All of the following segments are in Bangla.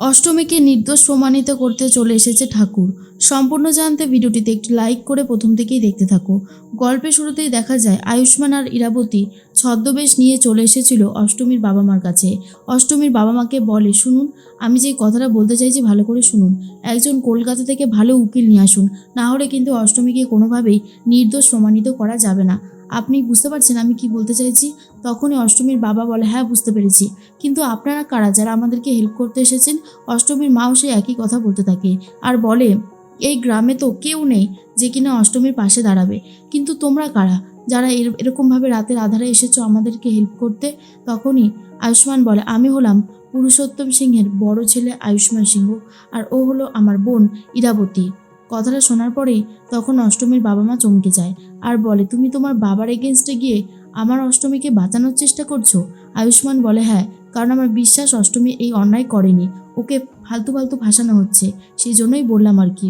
অষ্টমীকে নির্দোষ প্রমাণিত করতে চলে এসেছে ঠাকুর। সম্পূর্ণ জানতে ভিডিওটিতে একটি লাইক করে প্রথম থেকেই দেখতে থাকো। গল্পের শুরুতেই দেখা যায়, আয়ুষ্মান আর ইরাবতী ছদ্মবেশ নিয়ে চলে এসেছিল অষ্টমীর বাবা মার কাছে। অষ্টমীর বাবা মাকে বলে, শুনুন, আমি যে কথাটা বলতে চাইছি ভালো করে শুনুন। একজন কলকাতা থেকে ভালো উকিল নিয়ে আসুন। না হলে কিন্তু অষ্টমীকে কোনোভাবেই নির্দোষ প্রমাণিত করা যাবে না। আপনি বুঝতে পারছেন আমি কি বলতে চাইছি? তখনই অষ্টমীর বাবা বলে হ্যাঁ বুঝতে পেরেছি। কিন্তু আপনারা কারা যারা আমাদেরকে হেল্প করতে এসেছেন? অষ্টমীর মাও সেই একই কথা বলতে থাকে আর বলে, এই গ্রামে তো কেউ নেই যে কিনা অষ্টমীর পাশে দাঁড়াবে। কিন্তু তোমরা কারা? যারা এর- এরকমভাবে রাতের আধারে এসেছ আমাদেরকে হেল্প করতে? তখনই আয়ুষ্মান বলে, আমি হলাম পুরুষোত্তম সিংহের বড় ছেলে আয়ুষ্মান সিংহ, আর ও হলো আমার বোন ইরাবতী। কথাটা শোনার পরেই তখন অষ্টমীর বাবা মা চমকে যায়। আর বলে, তুমি তোমার বাবার এগেনস্টে গিয়ে আমার অষ্টমীকে বাঁচানোর চেষ্টা করছ? আয়ুষ্মান বলে হ্যাঁ কারণ আমার বিশ্বাস অষ্টমী এই অন্যায় করেনি। ওকে ফালতু ফালতু ভাসানো হচ্ছে, সেই জন্যই বললাম আর কি।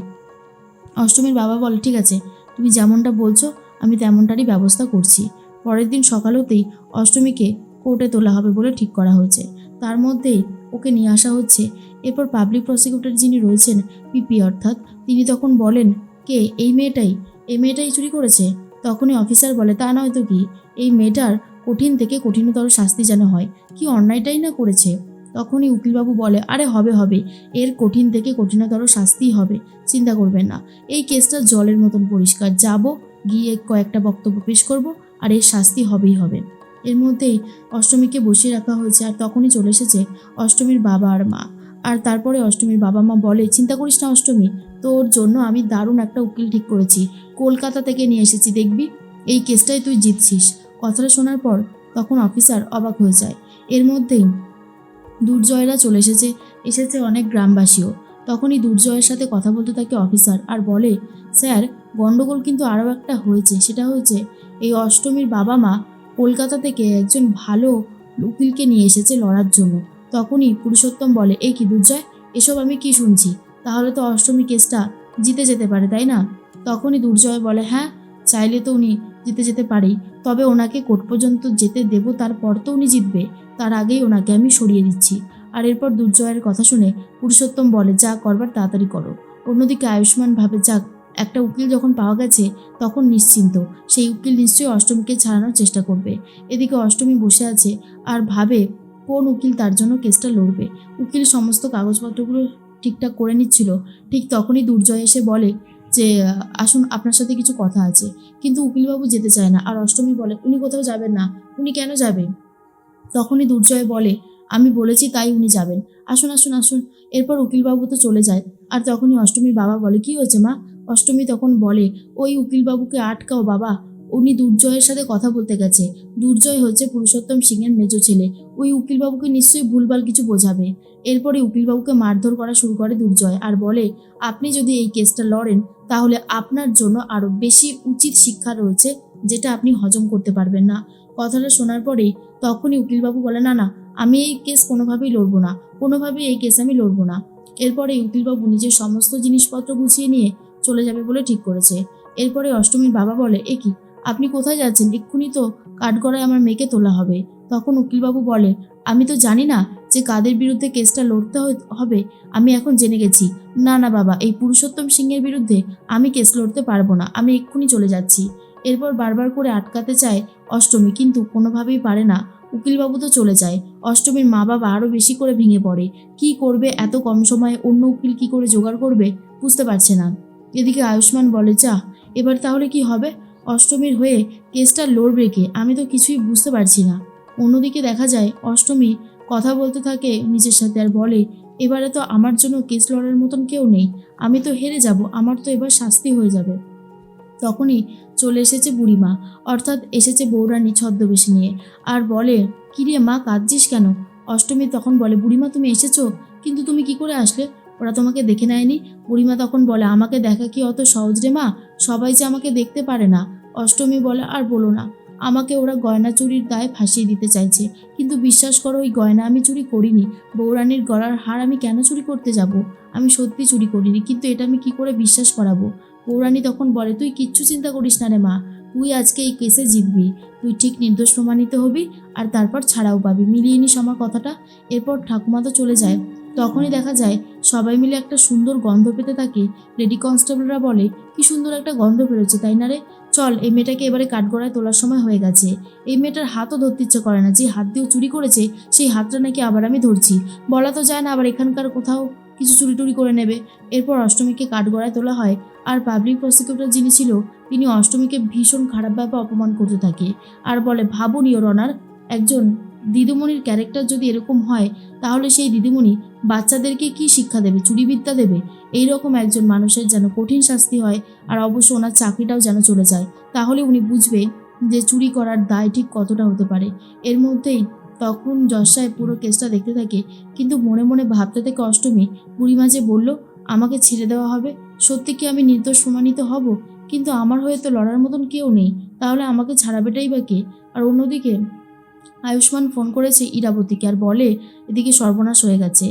অষ্টমীর বাবা বলে, ঠিক আছে, তুমি যেমনটা বলছো, আমি তেমনটারই ব্যবস্থা করছি। পরের দিন সকাল হতেই অষ্টমীকে কোর্টে তোলা হবে বলে ঠিক করা হয়েছে। তার মধ্যেই ওকে নিয়ে আসা হচ্ছে। এরপর পাবলিক প্রসিকিউটর যিনি রয়েছেন পিপি অর্থাৎ, তিনি তখন বলেন, কে? এই মেয়েটাই? এই মেয়েটাই চুরি করেছে? তখনই অফিসার বলে, তা নয় তো কি? এই মেয়েটার কঠিন থেকে কঠিনতর শাস্তি যেন হয়। কি অন্যায়টাই না করেছে? তখনই উকিলবাবু বলে, আরে হবে হবে। এর কঠিন থেকে কঠিনতর শাস্তিই হবে। চিন্তা করবেন না। এই কেসটা জলের মতন পরিষ্কার। যাব, গিয়ে কয়েকটা বক্তব্য পেশ করব, আর এর শাস্তি হবেই হবে। এর মধ্যেই অষ্টমীকে বসিয়ে রাখা হয়েছে, আর তখনই চলে এসেছে অষ্টমীর বাবা আর মা। আর তারপরে অষ্টমীর বাবা মা বলে, চিন্তা করিস না অষ্টমী, তোর জন্য আমি দারুণ একটা উকিল ঠিক করেছি। কলকাতা থেকে নিয়ে এসেছি, দেখবি? এই কেসটাই তুই জিতছিস। কথাটা শোনার পর তখন অফিসার অবাক হয়ে যায়। এর মধ্যেই দুর্জয়রা চলে এসেছে এসেছে অনেক গ্রামবাসীও। তখনই দুর্জয়ের সাথে কথা বলতে থাকে অফিসার আর বলে, স্যার, গণ্ডগোল কিন্তু আরও একটা হয়েছে। সেটা হয়েছে, এই অষ্টমীর বাবা মা কলকাতা থেকে একজন ভালো উকিলকে নিয়ে এসেছে লড়ার জন্য। তখনই পুরুষোত্তম বলে এই কি দুর্জয়, এসব আমি কি শুনছি? তাহলে তো অষ্টমী কেসটা জিতে যেতে পারে, তাই না? তখনই দুর্জয় বলে হ্যাঁ চাইলে তো উনি জিতে যেতে পারেই। তবে ওনাকে কোর্ট পর্যন্ত যেতে দেব, তারপর তো উনি জিতবে। তার আগেই ওনাকে আমি সরিয়ে দিচ্ছি। আর এরপর দুর্জয়ের কথা শুনে পুরুষোত্তম বলে, যা করবার তাড়াতাড়ি করো। অন্যদিকে আয়ুষ্মান ভাবে, যাক, একটা উকিল যখন পাওয়া গেছে, তখন নিশ্চিন্ত। সেই উকিল নিশ্চয়ই অষ্টমীকে ছাড়ানোর চেষ্টা করবে। এদিকে অষ্টমী বসে আছে আর ভাবে কোন উকিল তার জন্য কেসটা লড়বে? উকিল সমস্ত কাগজপত্রগুলো ঠিকঠাক করে নিচ্ছিল। ঠিক তখনই দুর্জয় এসে বলে যে, আসুন, আপনার সাথে কিছু কথা আছে। কিন্তু উকিলবাবু যেতে চায় না। আর অষ্টমী বলে, উনি কোথাও যাবেন না। উনি কেন যাবে তখনই দুর্জয় বলে, আমি বলেছি তাই উনি যাবেন। আসুন আসুন আসুন। এরপর উকিলবাবু তো চলে যায়। আর তখনই অষ্টমীর বাবা বলে, কি হয়েছে মা? অষ্টমী তখন বলে, ওই উকিলবাবুকে আটকাও বাবা। উনি দুর্জয়ের সাথে কথা বলতে গেছে। দুর্জয় হচ্ছে পুরুষোত্তম সিংয়ের মেজো ছেলে। ওই উকিলবাবুকে নিশ্চয়ই ভুলভাল কিছু বোঝাবে। এরপরে উকিলবাবুকে মারধর করা শুরু করে দুর্জয় আর বলে, আপনি যদি এই কেসটা লড়েন, তাহলে আপনার জন্য আরও বেশি উচিত শিক্ষা রয়েছে যেটা আপনি হজম করতে পারবেন না। কথাটা শোনার পরেই তখনই উকিলবাবু বলে, না না, আমি এই কেস কোনোভাবেই লড়বো না। কোনোভাবেই এই কেস আমি লড়বো না। এরপরে উকিলবাবু নিজের সমস্ত জিনিসপত্র গুছিয়ে নিয়ে চলে যাবে বলে ঠিক করেছে। এরপরে অষ্টমীর বাবা বলে, এ কি? আপনি কোথায় যাচ্ছেন? এক্ষুনি তো কাঠগড়ায় আমার মেয়েকে তোলা হবে। তখন উকিলবাবু বলে আমি তো জানি না যে কাদের বিরুদ্ধে কেসটা লড়তে হবে। আমি এখন জেনে গেছি। না না, বাবা, এই পুরুষোত্তম সিংয়ের বিরুদ্ধে আমি কেস লড়তে পারব না। আমি এক্ষুনি চলে যাচ্ছি। এরপর বারবার করে আটকাতে চায় অষ্টমী, কিন্তু কোনোভাবেই পারে না। উকিলবাবু তো চলে যায়। অষ্টমীর মা বাবা আরও বেশি করে ভেঙে পড়ে। কি করবে এত কম সময়ে? অন্য উকিল কি করে জোগাড় করবে? বুঝতে পারছে না। এদিকে আয়ুষ্মান বলে যা এবার তাহলে কি হবে? অষ্টমীর হয়ে কেসটা লড়বে কে? আমি তো কিছুই বুঝতে পারছি না। অন্যদিকে দেখা যায়, অষ্টমী কথা বলতে থাকে নিজের সাথে আর বলে, এবারে তো আমার জন্য কেস লড়ার মতন কেউ নেই। আমি তো হেরে যাব, আমার তো এবার শাস্তি হয়ে যাবে। তখনই চলে এসেছে বুড়িমা, অর্থাৎ এসেছে বৌরানী ছদ্মবেশী নিয়ে। আর বলে কিরে মা, কাঁদছিস কেন? অষ্টমী তখন বলে, বুড়িমা, তুমি এসেছ? কিন্তু তুমি কি করে আসলে? ওরা তোমাকে দেখে নেয়নি? বুড়িমা তখন বলে, আমাকে দেখা কি অত সহজ রে মা? সবাই যে আমাকে দেখতে পারে না, অষ্টমী বলে আর বলো না। আমাকে ওরা গয়না চুরির দায়ে ফাঁসিয়ে দিতে চাইছে। কিন্তু বিশ্বাস করো ওই গয়না আমি চুরি করিনি। বৌরানীর গলার হার আমি কেন চুরি করতে যাব? আমি সত্যি চুরি করিনি, কিন্তু এটা আমি কি করে বিশ্বাস করাবো? বৌরানী তখন বলে, তুই কিচ্ছু চিন্তা করিস না রে মা। তুই আজকে এই কেসে জিতবি। তুই ঠিক নির্দোষ প্রমাণিত হবি আর তারপর ছাড়াও পাবি। মিলিয়ে নিস আমার কথাটা। এরপর ঠাকুমা তো চলে যায়। তখনই দেখা যায় সবাই মিলে একটা সুন্দর গন্ধ পেতে থাকে। লেডি কনস্টেবলরা বলে, কি সুন্দর একটা গন্ধ বেরোচ্ছে, তাই না রে? চল, এই মেয়েটাকে এবারে কাঠগড়ায় তোলার সময় হয়ে গেছে। এই মেয়েটার হাতও ধরতে ইচ্ছে করে না। যে হাত দিয়েও চুরি করেছে, সেই হাতটা নাকি আবার আমি ধরছি। বলা তো যায় না, আবার এখানকার কোথাও কিছু চুরি টুরি করে নেবে। এরপর অষ্টমীকে কাঠগড়ায় তোলা হয়। আর পাবলিক প্রসিকিউটর যিনি ছিল, তিনি অষ্টমীকে ভীষণ খারাপভাবে অপমান করতে থাকে। আর বলে, ভাবুন ইয়োর অনার, একজন দিদিমণির ক্যারেক্টার যদি এরকম হয়, তাহলে সেই দিদিমণি বাচ্চাদেরকে কি শিক্ষা দেবে, চুরিবিদ্যা দেবে? এই রকম একজন মানুষের যেন কঠিন শাস্তি হয় আর অবশ্য ওনার চাকরিটাও যেন চলে যায়। তাহলে উনি বুঝবে যে চুরি করার দায় ঠিক কতটা হতে পারে। এর মধ্যেই তখন যশ সাহেব পুরো কেসটা দেখতে থাকে, কিন্তু মনে মনে ভাবতে থেকে, অষ্টমী বুড়িমা যে বলল, আমাকে ছেড়ে দেওয়া হবে? সত্যি কি আমি নির্দোষ প্রমাণিত হব? কিন্তু আমার হয়ে তো লড়ার মতন কেউ নেই। তাহলে আমাকে ছাড়াবেটাই বা কে? আর অন্যদিকে আয়ুষ্মান ফোন করেছে ইরাবতীকে আর বলে, এদিকে সর্বনাশ হয়ে গেছে।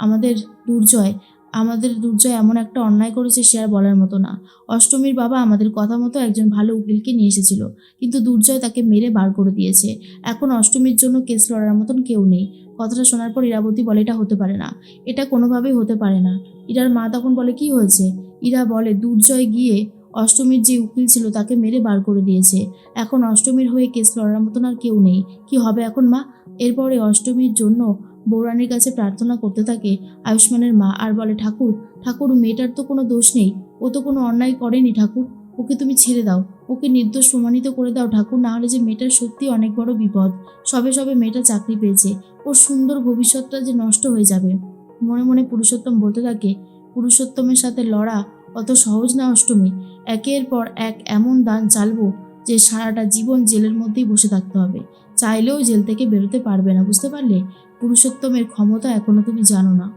আমাদের দুর্জয় আমাদের দুর্জয় এমন একটা অন্যায় করেছে সে আর বলার মতো না। অষ্টমীর বাবা আমাদের কথা মতো একজন ভালো উকিলকে নিয়ে এসেছিল, কিন্তু দুর্জয় তাকে মেরে বার করে দিয়েছে। এখন অষ্টমীর জন্য কেস লড়ার মতন কেউ নেই। কথাটা শোনার পর ইরাবতী বলে, এটা হতে পারে না। এটা কোনোভাবেই হতে পারে না। ইরার মা তখন বলে, কি হয়েছে? ইরা বলে, দুর্জয় গিয়ে অষ্টমীর যে উকিল ছিল তাকে মেরে বার করে দিয়েছে। এখন অষ্টমীর হয়ে কেস লড়ার মতন আর কেউ নেই। কি হবে এখন, মা? এরপরে অষ্টমীর জন্য বৌরানীর কাছে প্রার্থনা করতে থাকে আয়ুষ্মানের মা আর বলে, ঠাকুর ঠাকুর, মেয়েটার তো কোনো দোষ নেই। ও তো কোনো অন্যায় করেনি, ঠাকুর। ওকে তুমি ছেড়ে দাও। ওকে নির্দোষ প্রমাণিত করে দাও, ঠাকুর। না হলে যে মেয়েটার সত্যি অনেক বড় বিপদ। সবে সবে মেয়েটা চাকরি পেয়েছে। ওর সুন্দর ভবিষ্যৎটা যে নষ্ট হয়ে যাবে। মনে মনে পুরুষোত্তম বলতে থাকে, পুরুষোত্তমের সাথে লড়া অত সহজ না, অষ্টমী। একের পর এক এমন দান চালবো যে সারাটা জীবন জেলের মধ্যেই বসে থাকতে হবে। চাইলেও জেল থেকে বেরোতে পারবে না, বুঝতে পারলে? পুরুষোত্তমের ক্ষমতা এখনও তুমি জানো না।